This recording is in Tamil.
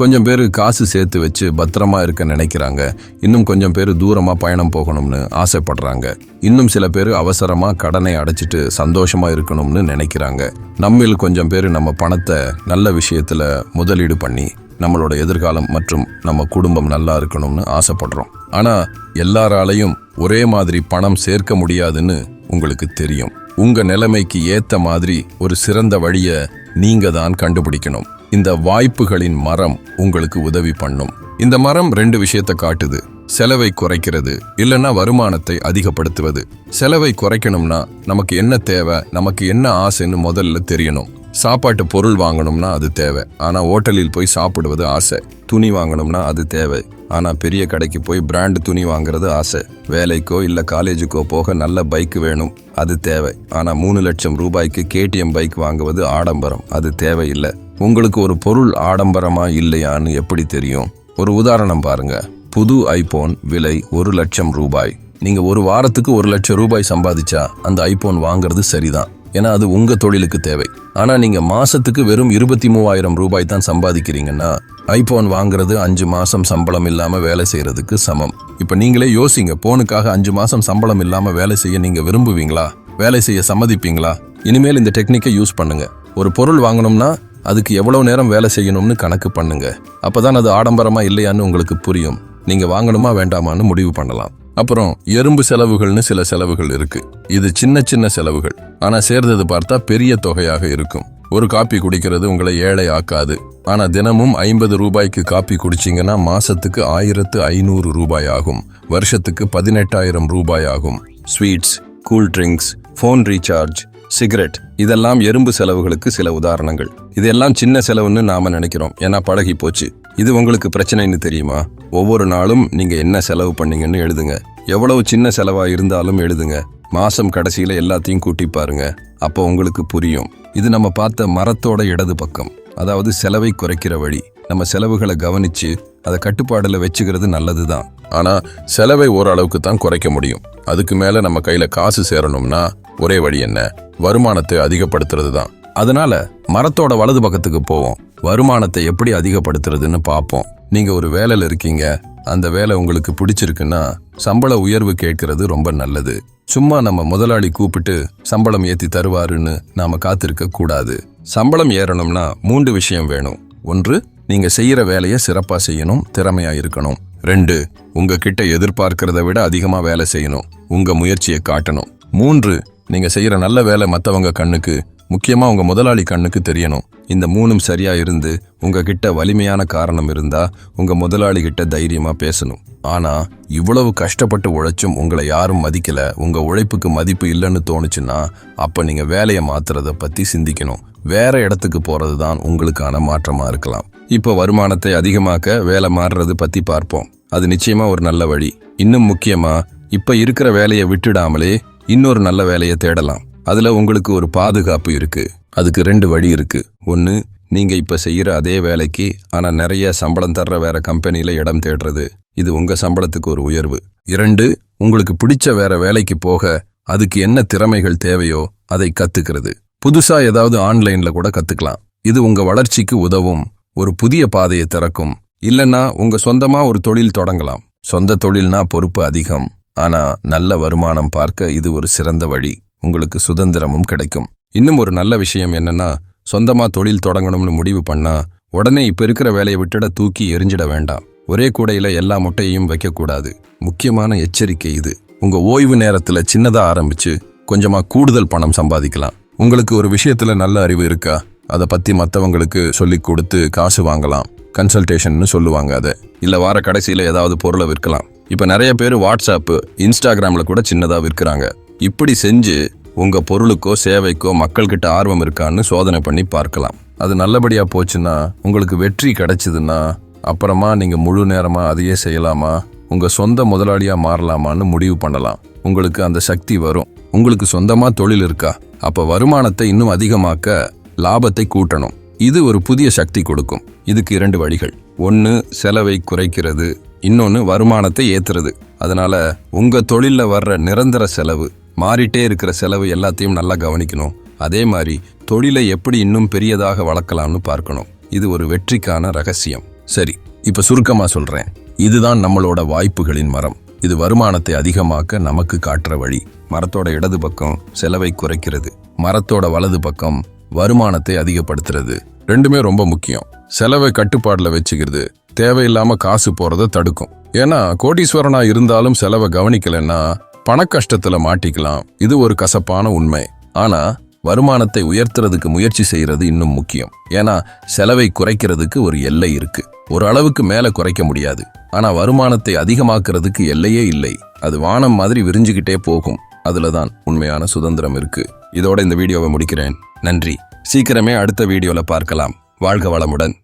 கொஞ்சம் பேர் காசு சேர்த்து வச்சு பத்திரமா இருக்க நினைக்கிறாங்க. இன்னும் கொஞ்சம் பேர் தூரமா பயணம் போகணும்னு ஆசைப்படுறாங்க. இன்னும் சில பேர் அவசரமா கடனை அடைச்சிட்டு சந்தோஷமா இருக்கணும்னு நினைக்கிறாங்க. நம்மில் கொஞ்சம் பேர் நம்ம பணத்தை நல்ல விஷயத்துல முதலீடு பண்ணி நம்மளோட எதிர்காலம் மற்றும் நம்ம குடும்பம் நல்லா இருக்கணும்னு ஆசைப்படுறோம். ஆனா எல்லாராலையும் ஒரே மாதிரி பணம் சேர்க்க முடியாதுன்னு உங்களுக்கு தெரியும். உங்க நிலைமைக்கு ஏத்த மாதிரி ஒரு சிறந்த வழியை நீங்க தான் கண்டுபிடிக்கணும். இந்த வாய்ப்புகளின் மரம் உங்களுக்கு உதவி பண்ணும். இந்த மரம் ரெண்டு விஷயத்தை காட்டுது. செலவை குறைக்கிறது இல்லைன்னா வருமானத்தை அதிகப்படுத்துவது. செலவை குறைக்கணும்னா நமக்கு என்ன தேவை நமக்கு என்ன ஆசைன்னு முதல்ல தெரியணும். சாப்பாட்டு பொருள் வாங்கணும்னா அது தேவை. ஆனா ஹோட்டலில் போய் சாப்பிடுவது ஆசை. துணி வாங்கணும்னா அது தேவை. ஆனா பெரிய கடைக்கு போய் பிராண்ட் துணி வாங்குறது ஆசை. வேலைக்கோ இல்ல காலேஜுக்கோ போக நல்ல பைக் வேணும் அது தேவை. ஆனா மூணு லட்சம் ரூபாய்க்கு கேடிஎம் பைக் வாங்குவது ஆடம்பரம் அது தேவையில்லை. உங்களுக்கு ஒரு பொருள் ஆடம்பரமா இல்லையான்னு எப்படி தெரியும்? ஒரு உதாரணம் பாருங்க. புது ஐபோன் விலை ஒரு லட்சம் ரூபாய். நீங்க ஒரு வாரத்துக்கு ஒரு லட்சம் ரூபாய் சம்பாதிச்சா அந்த ஐபோன் வாங்குறது சரிதான். ஏன்னா அது உங்க தொழிலுக்கு தேவை. ஆனா நீங்க மாசத்துக்கு வெறும் இருபத்தி மூவாயிரம் ரூபாய் தான் சம்பாதிக்கிறீங்கன்னா ஐபோன் வாங்குறது அஞ்சு மாசம் சம்பளம் இல்லாம வேலை செய்யறதுக்கு சமம். இப்ப நீங்களே யோசிங்க போனுக்காக அஞ்சு மாசம் சம்பளம் இல்லாம வேலை செய்ய நீங்க விரும்புவீங்களா? வேலை செய்ய சம்மதிப்பீங்களா? இனிமேல் இந்த டெக்னிக்கை யூஸ் பண்ணுங்க. ஒரு பொருள் வாங்கணும்னா அதுக்கு எவ்வளவு நேரம் வேலை செய்யணும்னு கணக்கு பண்ணுங்க. அப்பதான் அது ஆடம்பரமா இல்லையான்னு உங்களுக்கு புரியும். நீங்க வாங்கணுமா வேண்டாமான்னு முடிவு பண்ணலாம். அப்புறம் எறும்பு செலவுகள்னு சில செலவுகள் இருக்கு. இது சின்ன சின்ன செலவுகள். ஆனா சேர்ந்தது பார்த்தா பெரிய தொகையாக இருக்கும். ஒரு காப்பி குடிக்கிறது உங்களை ஏழை ஆக்காது. ஆனா தினமும் ஐம்பது ரூபாய்க்கு காப்பி குடிச்சீங்கன்னா மாசத்துக்கு ஆயிரத்து ஐநூறு ரூபாய் ஆகும். வருஷத்துக்கு பதினெட்டாயிரம் ரூபாய் ஆகும். Sweets cool drinks phone recharge cigarette இதெல்லாம் எறும்பு செலவுகளுக்கு சில உதாரணங்கள். இதெல்லாம் சின்ன செலவுன்னு நாம நினைக்கிறோம். ஏன்னா பழகி போச்சு. இது உங்களுக்கு பிரச்சனைன்னு தெரியுமா? ஒவ்வொரு நாளும் நீங்க என்ன செலவு பண்ணீங்கன்னு எழுதுங்க. எவ்வளவு சின்ன செலவா இருந்தாலும் எழுதுங்க. மாசம் கடைசியில எல்லாத்தையும் கூட்டி பாருங்க. அப்போ உங்களுக்கு புரியும். இது நம்ம பார்த்த மரத்தோட இடது பக்கம். அதாவது செலவை குறைக்கிற வழி. நம்ம செலவுகளை கவனிச்சு அதை கட்டுப்பாடில் வச்சுக்கிறது நல்லது தான் ஆனால் செலவை ஓரளவுக்கு தான் குறைக்க முடியும். அதுக்கு மேலே நம்ம கையில் காசு சேரணும்னா ஒரே வழி என்ன? வருமானத்தை அதிகப்படுத்துறது தான் அதனால மரத்தோட வலது பக்கத்துக்கு போவோம். வருமானத்தை எப்படி அதிகப்படுத்துறதுன்னு பார்ப்போம் நீங்க ஒரு வேலையில் இருக்கீங்க. அந்த வேலை உங்களுக்கு பிடிச்சிருக்குன்னா சம்பள உயர்வு கேட்கறது ரொம்ப நல்லது. சும்மா நம்ம முதலாளி கூப்பிட்டு சம்பளம் ஏத்தி தருவாருன்னு நாம காத்திருக்க கூடாது. சம்பளம் ஏறணும்னா மூன்று விஷயம் வேணும். ஒன்று நீங்க செய்யற வேலையை சிறப்பா செய்யணும் திறமையா இருக்கணும். ரெண்டு உங்ககிட்ட எதிர்பார்க்கறத விட அதிகமா வேலை செய்யணும். உங்க முயற்சியை காட்டணும். மூன்று நீங்க செய்யற நல்ல வேலை மத்தவங்க கண்ணுக்கு முக்கியமாக உங்கள் முதலாளி கண்ணுக்கு தெரியணும். இந்த மூணும் சரியாக இருந்து உங்ககிட்ட வலிமையான காரணம் இருந்தால் உங்கள் முதலாளி கிட்ட தைரியமாக பேசணும். ஆனால் இவ்வளவு கஷ்டப்பட்டு உழைச்சும் உங்களை யாரும் மதிக்கல உங்கள் உழைப்புக்கு மதிப்பு இல்லைன்னு தோணுச்சுன்னா அப்போ நீங்கள் வேலையை மாத்துறத பற்றி சிந்திக்கணும். வேற இடத்துக்கு போகிறது தான் உங்களுக்கான மாற்றமாக இருக்கலாம். இப்போ வருமானத்தை அதிகமாக்க வேலை மாறுறது பற்றி பார்ப்போம். அது நிச்சயமாக ஒரு நல்ல வழி. இன்னும் முக்கியமாக இப்போ இருக்கிற வேலையை விட்டுடாமலே இன்னொரு நல்ல வேலையை தேடலாம். அதுல உங்களுக்கு ஒரு பாதுகாப்பு இருக்கு. அதுக்கு ரெண்டு வழி இருக்கு. ஒன்று நீங்க இப்ப செய்யற அதே வேலைக்கு ஆனா நிறைய சம்பளம் தர்ற வேற கம்பெனியில இடம் தேடுறது. இது உங்க சம்பளத்துக்கு ஒரு உயர்வு. இரண்டு உங்களுக்கு பிடிச்ச வேற வேலைக்கு போக அதுக்கு என்ன திறமைகள் தேவையோ அதை கத்துக்கிறது. புதுசா ஏதாவது ஆன்லைன்ல கூட கத்துக்கலாம். இது உங்க வளர்ச்சிக்கு உதவும். ஒரு புதிய பாதையை திறக்கும். இல்லைன்னா உங்க சொந்தமா ஒரு தொழில் தொடங்கலாம். சொந்த தொழில்னா பொறுப்பு அதிகம். ஆனா நல்ல வருமானம் பார்க்க இது ஒரு சிறந்த வழி. உங்களுக்கு சுதந்திரமும் கிடைக்கும். இன்னும் ஒரு நல்ல விஷயம் என்னன்னா சொந்தமாக தொழில் தொடங்கணும்னு முடிவு பண்ணா உடனே இப்போ இருக்கிற வேலையை விட்டுட தூக்கி எரிஞ்சிட வேண்டாம். ஒரே கூடையில் எல்லா முட்டையையும் வைக்கக்கூடாது. முக்கியமான எச்சரிக்கை இது. உங்கள் ஓய்வு நேரத்தில் சின்னதாக ஆரம்பித்து கொஞ்சமாக கூடுதல் பணம் சம்பாதிக்கலாம். உங்களுக்கு ஒரு விஷயத்தில் நல்ல அறிவு இருக்கா? அதை பற்றி மற்றவங்களுக்கு சொல்லி கொடுத்து காசு வாங்கலாம். கன்சல்டேஷன்னு சொல்லுவாங்க அதை. இல்லை வார கடைசியில் ஏதாவது பொருளை விற்கலாம். இப்போ நிறைய பேர் வாட்ஸ்அப்பு இன்ஸ்டாகிராமில் கூட சின்னதாக விற்கிறாங்க. இப்படி செஞ்சு உங்கள் பொருளுக்கோ சேவைக்கோ மக்கள்கிட்ட ஆர்வம் இருக்கான்னு சோதனை பண்ணி பார்க்கலாம். அது நல்லபடியாக போச்சுன்னா உங்களுக்கு வெற்றி கிடைச்சிதுன்னா அப்புறமா நீங்கள் முழு நேரமாக அதையே செய்யலாமா? உங்கள் சொந்த முதலாளியாக மாறலாமான்னு முடிவு பண்ணலாம். உங்களுக்கு அந்த சக்தி வரும். உங்களுக்கு சொந்தமாக தொழில் இருக்கா? அப்போ வருமானத்தை இன்னும் அதிகமாக்க லாபத்தை கூட்டணும். இது ஒரு புதிய சக்தி கொடுக்கும். இதுக்கு இரண்டு வழிகள். ஒன்று செலவை குறைக்கிறது. இன்னொன்று வருமானத்தை ஏற்றுறது அதனால் உங்கள் தொழிலில் வர்ற நிரந்தர செலவு மாறிட்டே இருக்கிற செலவு எல்லாத்தையும் நல்லா கவனிக்கணும். அதே மாதிரி தொழிலை எப்படி இன்னும் பெரியதாக வளர்க்கலாம்னு பார்க்கணும். இது ஒரு வெற்றிக்கான ரகசியம். சரி இப்போ சுருக்கமாக சொல்கிறேன் இதுதான் நம்மளோட வாய்ப்புகளின் மரம். இது வருமானத்தை அதிகமாக்க நமக்கு காட்டுற வழி. மரத்தோட இடது பக்கம் செலவை குறைக்கிறது. மரத்தோட வலது பக்கம் வருமானத்தை அதிகப்படுத்துறது. ரெண்டுமே ரொம்ப முக்கியம். செலவை கட்டுப்பாடில் வச்சுக்கிறது. தேவையில்லாமல் காசு போகிறத தடுக்கும். ஏன்னா கோடீஸ்வரனா இருந்தாலும் செலவை கவனிக்கலைன்னா பணக்கஷ்டத்துல மாட்டிக்கலாம் இது ஒரு கசப்பான உண்மை. ஆனா வருமானத்தை உயர்த்துறதுக்கு முயற்சி செய்யறது இன்னும் முக்கியம். ஏன்னா செலவை குறைக்கிறதுக்கு ஒரு எல்லை இருக்கு. ஒரு அளவுக்கு மேல குறைக்க முடியாது. ஆனா வருமானத்தை அதிகமாக்குறதுக்கு எல்லையே இல்லை. அது வானம் மாதிரி விரிஞ்சுக்கிட்டே போகும். அதுல தான் உண்மையான சுதந்திரம் இருக்கு. இதோட இந்த வீடியோவை முடிக்கிறேன். நன்றி. சீக்கிரமே அடுத்த வீடியோல பார்க்கலாம். வாழ்க வளமுடன்.